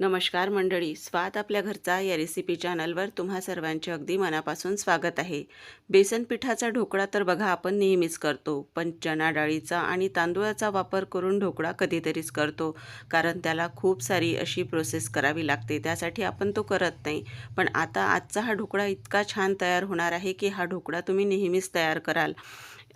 नमस्कार मंडळी स्वाद आपल्या घरचा या रेसिपी चॅनलवर तुम्हा सर्वांचे अगदी मनापासून स्वागत आहे. बेसन पिठाचा ढोकळा तर बघा आपण नेहमीच करतो. पण चणा डाळीचा आणि तांदूळाचा वापर करून ढोकळा कधीतरीच करतो कारण त्याला खूप सारी अशी प्रोसेस करावी लागते. त्यासाठी आपण तो करत नाही. पण आता आजचा हा ढोकळा इतका छान तयार होणार आहे की हा ढोकळा तुम्ही नेहमीच तयार कराल.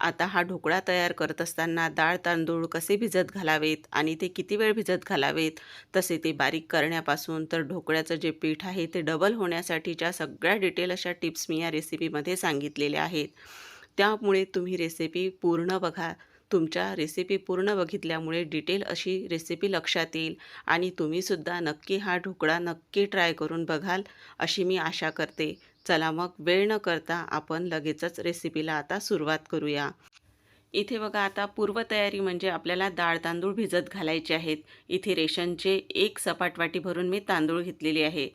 आता हा ढोकळा तयार करत असताना डाळ तांदूळ कसे भिजत घालावेत आणि ते किती वेळ भिजत घालावेत? तसे ते बारीक करण्यापासून तर ढोकळ्याचं जे पीठ आहे ते डबल होण्यासाठीच्या सगळ्या डिटेल अशा टिप्स मी या रेसिपीमध्ये सांगितलेल्या आहेत. त्यामुळे तुम्ही रेसिपी पूर्ण बघा. तुमच्या रेसिपी पूर्ण बघितल्यामुळे डिटेल अशी रेसिपी लक्षात येईल आणि तुम्हीसुद्धा नक्की हा ढोकळा नक्की ट्राय करून बघाल अशी मी आशा करते. चला मग वेळ न करता आपण लगेचच रेसिपीला आता सुरुवात करूया. इथे बघा आता पूर्वतयारी म्हणजे आपल्याला डाळ तांदूळ भिजत घालायचे आहेत. इथे रेशनचे एक सपाट वाटी भरून मी तांदूळ घेतलेले आहे.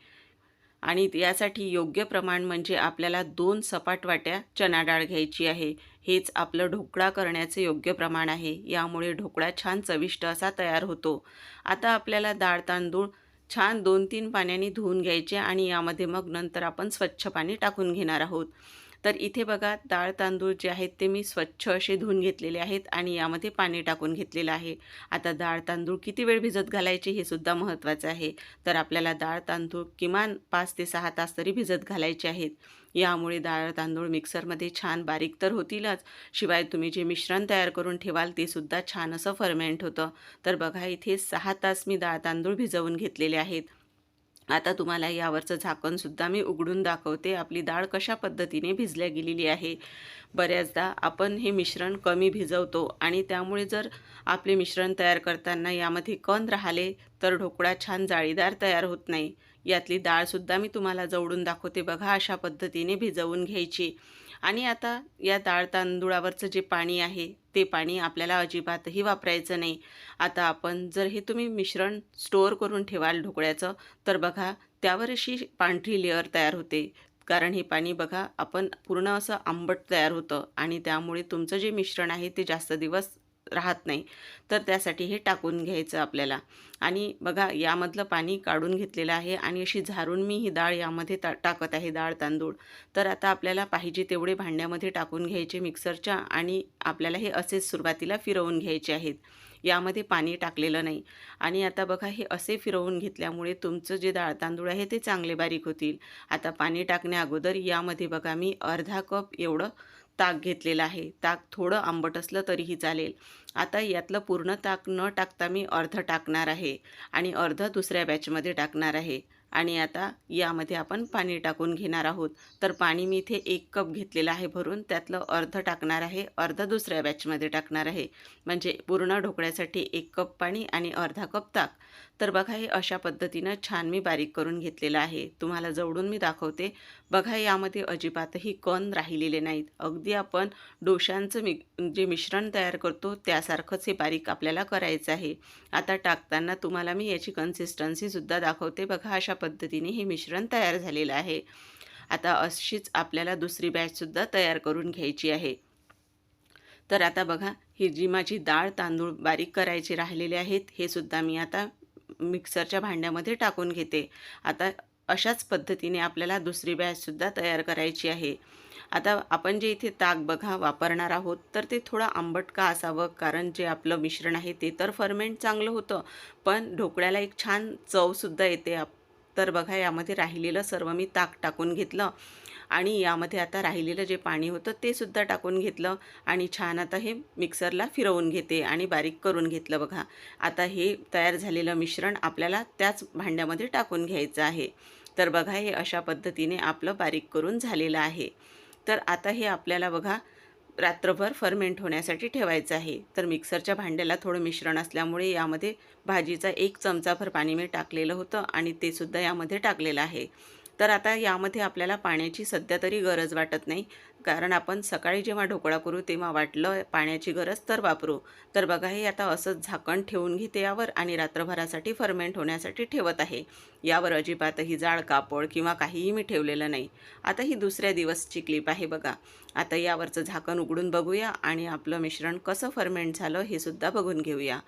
आणि यासाठी योग्य प्रमाण म्हणजे आपल्याला दोन सपाट वाट्या चना डाळ घ्यायची आहे. हेच आपलं ढोकळा करण्याचे योग्य प्रमाण आहे. यामुळे ढोकळा छान चविष्ट असा तयार होतो. आता आपल्याला डाळ तांदूळ छान दोन तीन पाण्याने धुवून घ्यायचे आणि यामध्ये मग नंतर आपण स्वच्छ पाणी टाकून घेणार आहोत. तर इथे बघा डाळ तांदूळ जे आहेत ते मी स्वच्छ असे धुवून घेतलेले आहेत आणि यामध्ये पाणी टाकून घेतलेलं आहे. आता डाळ तांदूळ किती वेळ भिजत घालायचे हे सुद्धा महत्त्वाचं आहे. तर आपल्याला डाळ तांदूळ किमान पाच ते सहा तास तरी भिजत घालायचे आहेत. यामुळे डाळ तांदूळ मिक्सरमध्ये छान बारीक तर होतीलच. शिवाय तुम्ही जे मिश्रण तयार करून ठेवाल ते सुद्धा छान असं फर्मेंट होतं. तर बघा इथे सहा तास मी डाळ तांदूळ भिजवून घेतलेले आहेत. आता तुम्हाला यावरचं झाकणसुद्धा मी उघडून दाखवते. आपली डाळ कशा पद्धतीने भिजल्या गेलेली आहे. बऱ्याचदा आपण हे मिश्रण कमी भिजवतो आणि त्यामुळे जर आपले मिश्रण तयार करताना यामध्ये कण राहिले तर ढोकळा छान जाळीदार तयार होत नाही. यातली डाळसुद्धा मी तुम्हाला जवळून दाखवते बघा अशा पद्धतीने भिजवून घ्यायची. आणि आता या डाळ तांदुळावरचं जे पाणी आहे ते पाणी आपल्याला अजिबातही वापरायचं नाही. आता आपण जर हे तुम्ही मिश्रण स्टोअर करून ठेवाल ढोकळ्याचं तर बघा त्यावर अशी पांढरी लेअर तयार होते. कारण हे पाणी बघा आपण पूर्ण असं आंबट तयार होतं. आणि त्यामुळे तुमचं जे मिश्रण आहे ते जास्त दिवस राहत नाही. तर त्यासाठी हे टाकून घ्यायचं आपल्याला. आणि बघा यामधलं पाणी काढून घेतलेलं आहे आणि अशी झारून मी ही डाळ यामध्ये ता टाकत आहे डाळ तांदूळ. तर आता आपल्याला पाहिजे तेवढे भांड्यामध्ये टाकून घ्यायचे मिक्सरच्या आणि आपल्याला हे असेच सुरुवातीला फिरवून घ्यायचे आहेत. यामध्ये पाणी टाकलेलं नाही. आणि आता बघा हे असे फिरवून घेतल्यामुळे तुमचं जे डाळ तांदूळ आहे ते चांगले बारीक होतील. आता पाणी टाकण्या अगोदर यामध्ये बघा मी अर्धा कप एवढं ताक घेतलेलं आहे. ताक थोडं आंबट असलं तरीही चालेल. आता यातलं पूर्ण ताक न टाकता मी अर्ध टाकणार आहे आणि अर्ध दुसऱ्या बॅचमध्ये टाकणार आहे. आणि आता यामध्ये आपण पाणी टाकून घेणार आहोत. तर पाणी मी इथे एक कप घेतलेलं आहे भरून त्यातलं अर्ध टाकणार आहे अर्ध दुसऱ्या बॅचमध्ये टाकणार आहे. म्हणजे पूर्ण ढोकळ्यासाठी एक कप पाणी आणि अर्धा कप ताक. तर बघा हे अशा पद्धतीनं छान मी बारीक करून घेतलेलं आहे. तुम्हाला जवळून मी दाखवते. बघा यामध्ये अजिबातही कण राहिलेले नाहीत. अगदी आपण डोशांचं मि जे मिश्रण तयार करतो त्यासारखंच हे बारीक आपल्याला करायचं आहे. आता टाकताना तुम्हाला मी याची कन्सिस्टन्सीसुद्धा दाखवते. बघा अशा पद्धतीने हे मिश्रण तयार झालेलं आहे. आता अशीच आपल्याला दुसरी बॅचसुद्धा तयार करून घ्यायची आहे. तर आता बघा ही जी माझी डाळ तांदूळ बारीक करायचे राहिलेले आहेत हे सुद्धा मी आता मिक्सरच्या भांड्यामध्ये टाकून घेते. आता अशाच पद्धतीने आपल्याला दुसरी बॅचसुद्धा तयार करायची आहे. आता आपण जे इथे ताक बघा वापरणार आहोत तर ते थोडं आंबट का असावं? कारण जे आपलं मिश्रण आहे ते तर फर्मेंट चांगलं होतं पण ढोकळ्याला एक छान चवसुद्धा येते आप तर बघा यामध्ये राहिलेलं सर्व मी ताक टाकून घेतलं आणि यामध्ये आता राहिलेलं जे पाणी होतं ते सुद्धा टाकून घेतलं आणि छान आता हे मिक्सरला फिरवून घेते आणि बारीक करून घेतलं बघा. आता हे तयार झालेलं मिश्रण आपल्याला त्याच भांड्यामध्ये टाकून घ्यायचं आहे. तर बघा हे अशा पद्धतीने आपलं बारीक करून झालेलं आहे. तर आता हे आपल्याला बघा रात्रभर फर्मेंट होण्यासाठी ठेवायचं आहे. तर मिक्सरच्या भांड्याला थोडं मिश्रण असल्यामुळे यामध्ये भाजीचा एक चमचाभर पाणी मी टाकलेलं होतं आणि ते सुद्धा यामध्ये टाकलेलं आहे. तर आता यामध्ये आपल्याला पाण्याची सध्या तरी गरज वाटत नाही. कारण आपण सकाळी जेव्हा ढोकळा करू तेव्हा वाटलं पाण्याची गरज तर वापरू. तर बघा हे आता असंच झाकण ठेवून घेते यावर आणि रात्रभरासाठी फर्मेंट होण्यासाठी ठेवत आहे. यावर अजिबातही जाड कापड किंवा काहीही मी ठेवलेलं नाही. आता ही दुसऱ्या दिवसची क्लिप आहे बघा. आता यावरचं झाकण उघडून बघूया आणि आपलं मिश्रण कसं फर्मेंट झालं हे सुद्धा बघून घेऊया.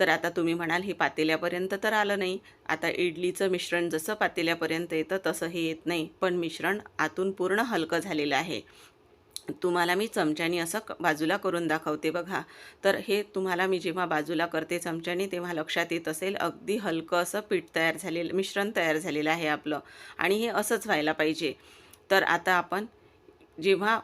तर आता तुम्ही म्हणाल हे पातेल्यापर्यंत तर आलं नाही. आता इडलीचं मिश्रण जसं पातेल्यापर्यंत येतं तसं हे येत नाही. पण मिश्रण आतून पूर्ण हलकं झालेलं आहे. तुम्हाला मी चमच्यानी असं बाजूला करून दाखवते बघा. तर हे तुम्हाला मी जेव्हा बाजूला करते चमच्यानी तेव्हा लक्षात येत असेल अगदी हलकं असं पीठ तयार झालेलं मिश्रण तयार झालेलं आहे आपलं. आणि हे असंच व्हायला पाहिजे. तर आता आपण जेव्हा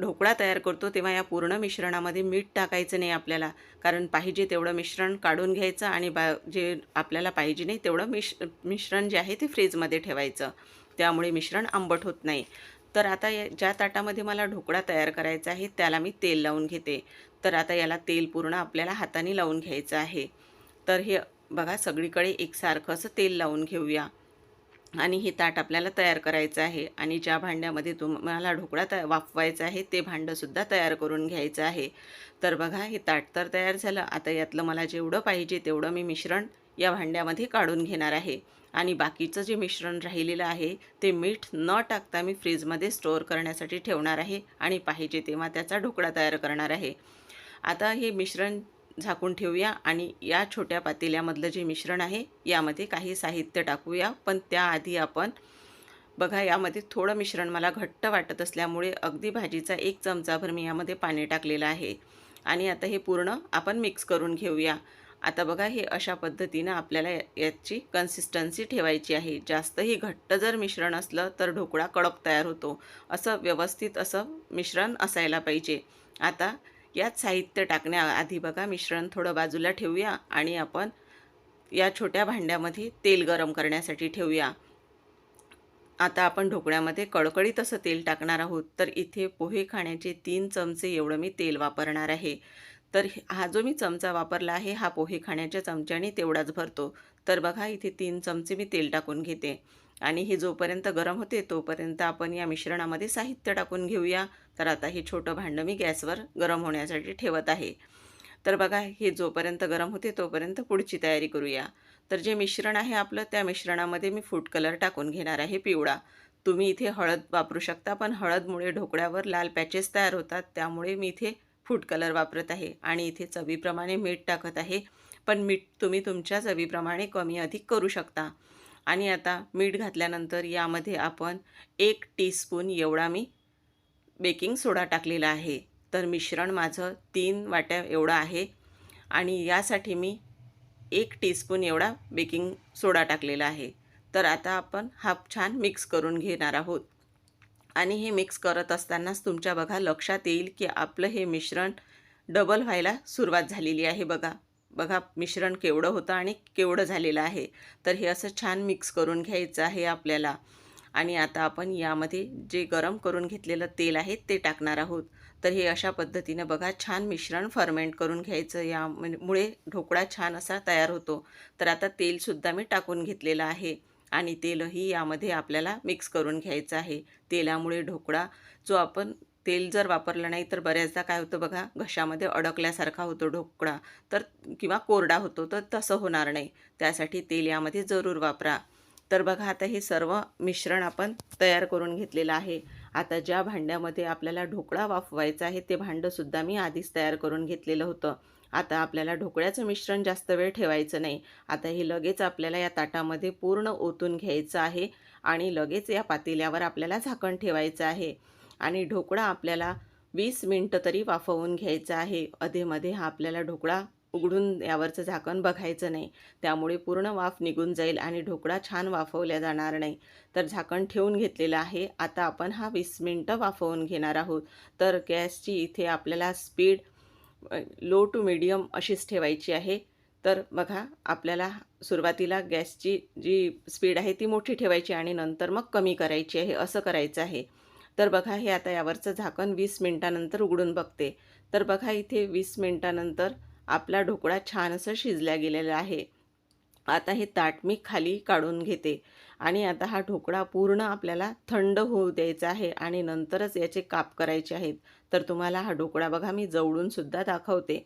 ढोकळा तयार करतो तेव्हा या पूर्ण मिश्रणामध्ये मीठ टाकायचं नाही आपल्याला. कारण पाहिजे तेवढं मिश्रण काढून घ्यायचं आणि बा जे आपल्याला पाहिजे नाही तेवढं मिश मिश्रण जे आहे ते फ्रीजमध्ये ठेवायचं. त्यामुळे मिश्रण आंबट होत नाही. तर आता या ज्या ताटामध्ये मला ढोकळा तयार करायचा आहे त्याला मी तेल लावून घेते. तर आता याला तेल पूर्ण आपल्याला हाताने लावून घ्यायचं आहे. तर हे बघा सगळीकडे एकसारखं असं तेल लावून घेऊया. आणि हे ताट आपल्याला तयार करायचं आहे. आणि ज्या भांड्यामध्ये तुम्हाला ढोकळा तया वाफवायचा आहे ते भांडंसुद्धा तयार करून घ्यायचं आहे. तर बघा हे ताट तर तयार झालं. आता यातलं मला जेवढं पाहिजे तेवढं मी मिश्रण या भांड्यामध्ये काढून घेणार आहे. आणि बाकीचं जे मिश्रण राहिलेलं आहे ते मीठ न टाकता मी फ्रीजमध्ये स्टोअर करण्यासाठी ठेवणार आहे आणि पाहिजे तेव्हा त्याचा ढोकळा तयार करणार आहे. आता हे मिश्रण झाकून ठेवूया आणि या छोट्या पातेल्यामधलं जे मिश्रण आहे यामध्ये काही साहित्य टाकूया. पण त्याआधी आपण बघा यामध्ये थोडं मिश्रण मला घट्ट वाटत असल्यामुळे अगदी भाजीचा एक चमचाभर मी यामध्ये पाणी टाकलेलं आहे. आणि आता हे पूर्ण आपण मिक्स करून घेऊया. आता बघा हे अशा पद्धतीनं आपल्याला याची कन्सिस्टन्सी ठेवायची आहे. जास्तही घट्ट जर मिश्रण असलं तर ढोकळा कडक तयार होतो. असं व्यवस्थित असं मिश्रण असायला पाहिजे. आता यात साहित्य टाकण्याआधी बघा मिश्रण थोडं बाजूला ठेवूया आणि आपण या छोट्या भांड्यामध्ये तेल गरम करण्यासाठी ठेवूया. आता आपण ढोकळ्यामध्ये कडकडीत असं तेल टाकणार आहोत. तर इथे पोहे खाण्याचे तीन चमचे एवढं मी तेल वापरणार आहे. तर हे- हा जो मी चमचा वापरला आहे हा पोहे खाण्याच्या चमच्याने तेवढाच भरतो. तर बघा इथे तीन चमचे मी तेल टाकून घेते. आणि हे जोपर्यंत गरम होते तोपर्यंत आपण या मिश्रणामध्ये साहित्य टाकून घेऊया. तर आता हे छोटं भांडं मी गॅसवर गरम होण्यासाठी ठेवत आहे. तर बघा हे जोपर्यंत गरम होते तोपर्यंत पुढची तयारी करूया. तर जे मिश्रण आहे आपलं त्या मिश्रणामध्ये मी फूड कलर टाकून घेणार आहे पिवळा. तुम्ही इथे हळद वापरू शकता पण हळदमुळे ढोकळ्यावर लाल पॅचेस तयार होतात. त्यामुळे मी इथे फूड कलर वापरत आहे आणि इथे चवीप्रमाणे मीठ टाकत आहे. पण मीठ तुम्ही तुमच्या चवीप्रमाणे कमी अधिक करू शकता. आणि आता मीठ घातल्यानंतर यामध्ये आपण एक टीस्पून एवढा मी बेकिंग सोडा टाकलेला आहे. तर मिश्रण माझं तीन वाट्या एवढं आहे. आणि यासाठी मी एक टीस्पून एवढा बेकिंग सोडा टाकलेला आहे. तर आता आपण हा छान मिक्स करून घेणार आहोत. आणि हे मिक्स करत असतानाच तुमच्या बघा लक्षात येईल की आपलं हे मिश्रण डबल व्हायला सुरुवात झालेली आहे बघा. बघा मिश्रण केवढं होतं आणि केवढं झालेलं आहे. तर हे असं छान मिक्स करून घ्यायचं आहे आपल्याला. आणि आता आपण यामध्ये जे गरम करून घेतलेलं तेल आहे ते टाकणार आहोत. तर हे अशा पद्धतीनं बघा छान मिश्रण फर्मेंट करून घ्यायचं. यामुळे ढोकळा छान असा तयार होतो. तर आता तेलसुद्धा मी टाकून घेतलेलं आहे. आणि तेलही यामध्ये आपल्याला मिक्स करून घ्यायचं आहे. तेलामुळे ढोकळा जो आपण तेल जर वापरलं नाही तर बऱ्याचदा काय होतं बघा घशामध्ये अडकल्यासारखा होतो ढोकळा. तर किंवा कोरडा होतो तर तसं होणार नाही. त्यासाठी तेल यामध्ये जरूर वापरा. तर बघा आता हे सर्व मिश्रण आपण तयार करून घेतलेलं आहे. आता ज्या भांड्यामध्ये आपल्याला ढोकळा वाफवायचा आहे ते भांडंसुद्धा मी आधीच तयार करून घेतलेलं होतं. आता आपल्याला ढोकळ्याचं मिश्रण जास्त वेळ ठेवायचं नाही. आता हे लगेच आपल्याला या ताटामध्ये पूर्ण ओतून घ्यायचं आहे आणि लगेच या पातेल्यावर आपल्याला झाकण ठेवायचं आहे. आणि ढोकळा आपल्याला वीस मिनटं तरी वाफवून घ्यायचा आहे. अधेमध्ये हा आपल्याला ढोकळा उघडून यावरचं झाकण बघायचं नाही. त्यामुळे पूर्ण वाफ निघून जाईल आणि ढोकळा छान वाफवल्या जाणार नाही. तर झाकण ठेवून घेतलेलं आहे. आता आपण हा वीस मिनटं वाफवून घेणार आहोत. तर गॅसची इथे आपल्याला स्पीड लो टू मिडियम अशीच ठेवायची आहे. तर बघा आपल्याला सुरुवातीला गॅसची जी स्पीड आहे ती मोठी ठेवायची आणि नंतर मग कमी करायची आहे असं करायचं आहे. तर बघा हे आता यावरचं झाकण वीस मिनटानंतर उघडून बघते. तर बघा इथे वीस मिनटानंतर आपला ढोकळा छान असं शिजल्या गेलेला आहे. आता हे ताट मी खाली काढून घेते. आणि आता हा ढोकळा पूर्ण आपल्याला थंड होऊ द्यायचा आहे आणि नंतरच याचे काप करायचे आहेत. तर तुम्हाला हा ढोकळा बघा मी जवळूनसुद्धा दाखवते.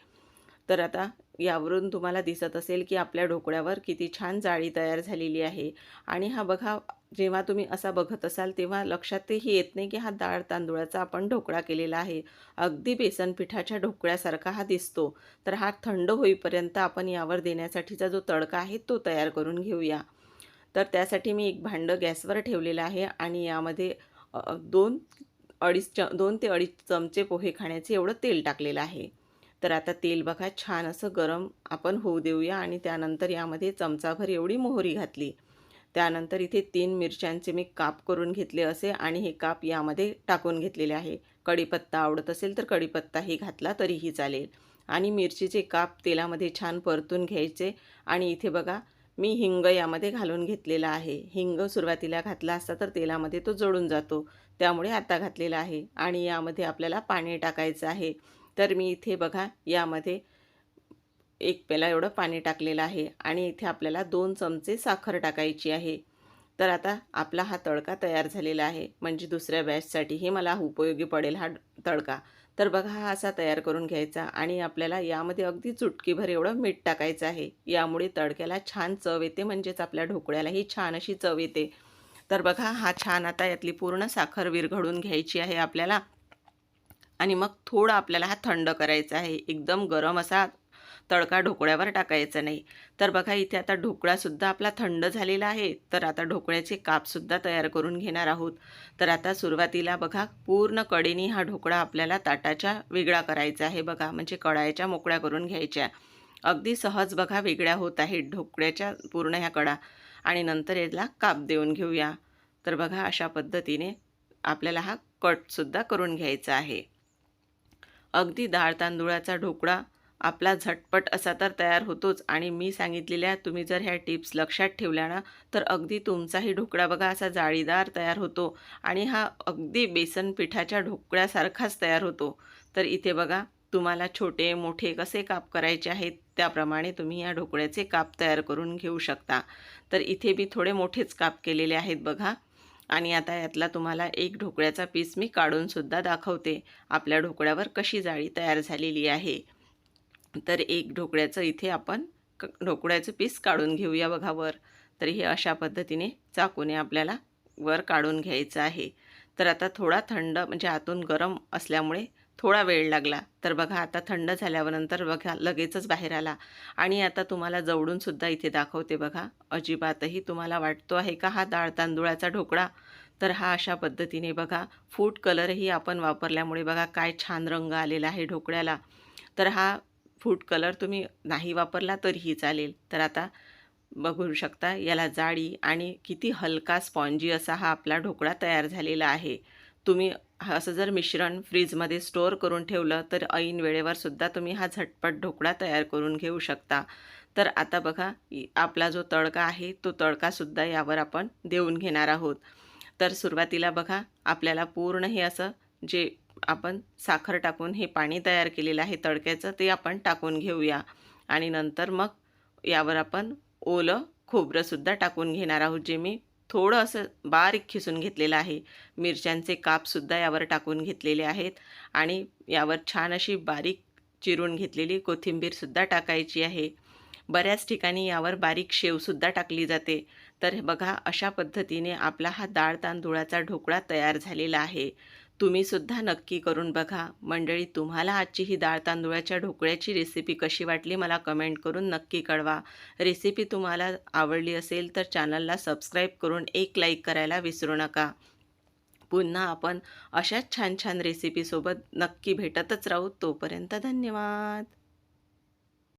तर आता यावरून तुम्हाला दिसत असेल की आपल्या ढोकळ्यावर किती छान जाळी तयार झालेली आहे. आणि हा बघा जेव्हा तुम्ही असा बघत असाल तेव्हा लक्षातही येत नाही की हा डाळ तांदूळाचा आपण ढोकळा केलेला आहे. अगदी बेसन पिठाच्या ढोकळ्यासारखा हा दिसतो. तर हा थंड होईपर्यंत आपण यावर देण्यासाठीचा जो तडका आहे तो तयार करून घेऊया. तर त्यासाठी मी एक भांडं गॅसवर ठेवलेलं आहे आणि यामध्ये दोन अडीच च दोन ते अडीच चमचे पोहे खाण्याचे एवढं तेल टाकलेलं आहे. तर आता तेल बघा छान असं गरम आपण होऊ देऊया आणि त्यानंतर यामध्ये चमचाभर एवढी मोहरी घातली. त्यानंतर इथे तीन मिरच्यांचे मी काप करून घेतले असे आणि हे काप यामध्ये टाकून घेतलेले आहे. कढीपत्ता आवडत असेल तर कढीपत्ताही घातला तरीही चालेल. आणि मिरचीचे काप तेलामध्ये छान परतून घ्यायचे आणि इथे बघा मी हिंग यामध्ये घालून घेतलेला आहे. हिंग सुरुवातीला घातला असता तर तेलामध्ये तो जळून जातो. त्यामुळे आता घातलेला आहे आणि यामध्ये आपल्याला पाणी टाकायचं आहे. तर मी इथे बघा यामध्ये एक पेला एवढं पाणी टाकलेलं आहे आणि इथे आपल्याला दोन चमचे साखर टाकायची आहे. तर आता आपला हा तडका तयार झालेला आहे. म्हणजे दुसऱ्या बॅचसाठीही मला उपयोगी पडेल हा तडका. तर बघा हा असा तयार करून घ्यायचा आणि आपल्याला यामध्ये अगदी चुटकीभर एवढं मीठ टाकायचं आहे. यामुळे तडक्याला छान चव येते म्हणजेच आपल्या ढोकळ्यालाही छान अशी चव येते. तर बघा हा छान आता यातली पूर्ण साखर विरघडून घ्यायची आहे आपल्याला. आणि मग थोडं आपल्याला हा थंड करायचा आहे. एकदम गरम असा तडका ढोकळ्यावर टाकायचा नाही. तर बघा इथे आता ढोकळासुद्धा आपला थंड झालेला आहे. तर आता ढोकळ्याचे कापसुद्धा तयार करून घेणार आहोत. तर आता सुरुवातीला बघा पूर्ण कडेनी हा ढोकळा आपल्याला ताटाच्या वेगळा करायचा आहे बघा. म्हणजे कडायच्या मोकळ्या करून घ्यायच्या. अगदी सहज बघा वेगळ्या होत आहेत ढोकळ्याच्या पूर्ण ह्या कडा. आणि नंतर याला काप देऊन घेऊया. तर बघा अशा पद्धतीने आपल्याला हा कटसुद्धा करून घ्यायचा आहे. अगदी डाळ तांदुळाचा ढोकळा आपला झटपट असा तर तयार होतोच. आणि मी सांगितलेल्या तुम्ही जर ह्या टिप्स लक्षात ठेवल्या ना तर अगदी तुमचाही ढोकळा बघा असा जाळीदार तयार होतो. आणि हा अगदी बेसन पिठाच्या ढोकळ्यासारखाच तयार होतो. तर इथे बघा तुम्हाला छोटे मोठे कसे काप करायचे आहेत त्याप्रमाणे तुम्ही या ढोकळ्याचे काप तयार करून घेऊ शकता. तर इथे मी थोडे मोठेच काप केलेले आहेत बघा. आणि आता यातला तुम्हाला एक ढोकळ्याचा पीस मी काढूनसुद्धा दाखवते. आपल्या ढोकळ्यावर कशी जाळी तयार झालेली आहे. तर एक ढोकळ्याचं इथे आपण क ढोकळ्याचं पीस काढून घेऊया बघा वर. तर हे अशा पद्धतीने चाकूने आपल्याला वर काढून घ्यायचं आहे. तर आता थोडा थंड म्हणजे आतून गरम असल्यामुळे थोडा वेळ लागला. तर बघा आता थंड झाल्यावरनंतर बघा लगेचच बाहेर आला. आणि आता तुम्हाला जवळूनसुद्धा इथे दाखवते बघा. अजिबातही तुम्हाला वाटतो आहे का हा डाळ तांदूळाचा ढोकळा? तर हा अशा पद्धतीने बघा फूड कलरही आपण वापरल्यामुळे बघा काय छान रंग आलेला आहे ढोकळ्याला. तर हा फूड कलर तुम्ही नाही वापरला तरीही चालेल. तर आता बघू शकता याला जाळी आणि किती हलका स्पॉन्जी असा हा आपला ढोकळा तयार झालेला आहे. तुम्ही असं जर मिश्रण फ्रीजमध्ये स्टोअर करून ठेवलं तर ऐन वेळेवर सुद्धा तुम्ही हा झटपट ढोकळा तयार करून घेऊ शकता. तर आता बघा आपला जो तडका आहे तो तडकासुद्धा यावर आपण देऊन घेणार आहोत. तर सुरुवातीला बघा आपल्याला पूर्ण हे असं जे आपण साखर टाकून हे पाणी तयार केलेलं आहे तडक्याचं ते आपण टाकून घेऊया. आणि नंतर मग यावर आपण ओलं खोबरंसुद्धा टाकून घेणार आहोत जे मी थोडं असं बारीक खिसून घेतलेलं आहे. मिरच्यांचे कापसुद्धा यावर टाकून घेतलेले आहेत. आणि यावर छान अशी बारीक चिरून घेतलेली कोथिंबीरसुद्धा टाकायची आहे. बऱ्याच ठिकाणी यावर बारीक शेवसुद्धा टाकली जाते. तर बघा अशा पद्धतीने आपला हा डाळ तांदूळाचा ढोकळा तयार झालेला आहे. तुम्हीसुद्धा नक्की करून बघा. मंडळी तुम्हाला आजची ही डाळ तांदुळाच्या ढोकळ्याची रेसिपी कशी वाटली मला कमेंट करून नक्की कळवा. रेसिपी तुम्हाला आवडली असेल तर चॅनलला सबस्क्राईब करून एक लाईक करायला विसरू नका. पुन्हा आपण अशाच छान छान रेसिपीसोबत नक्की भेटतच राहू. तोपर्यंत धन्यवाद.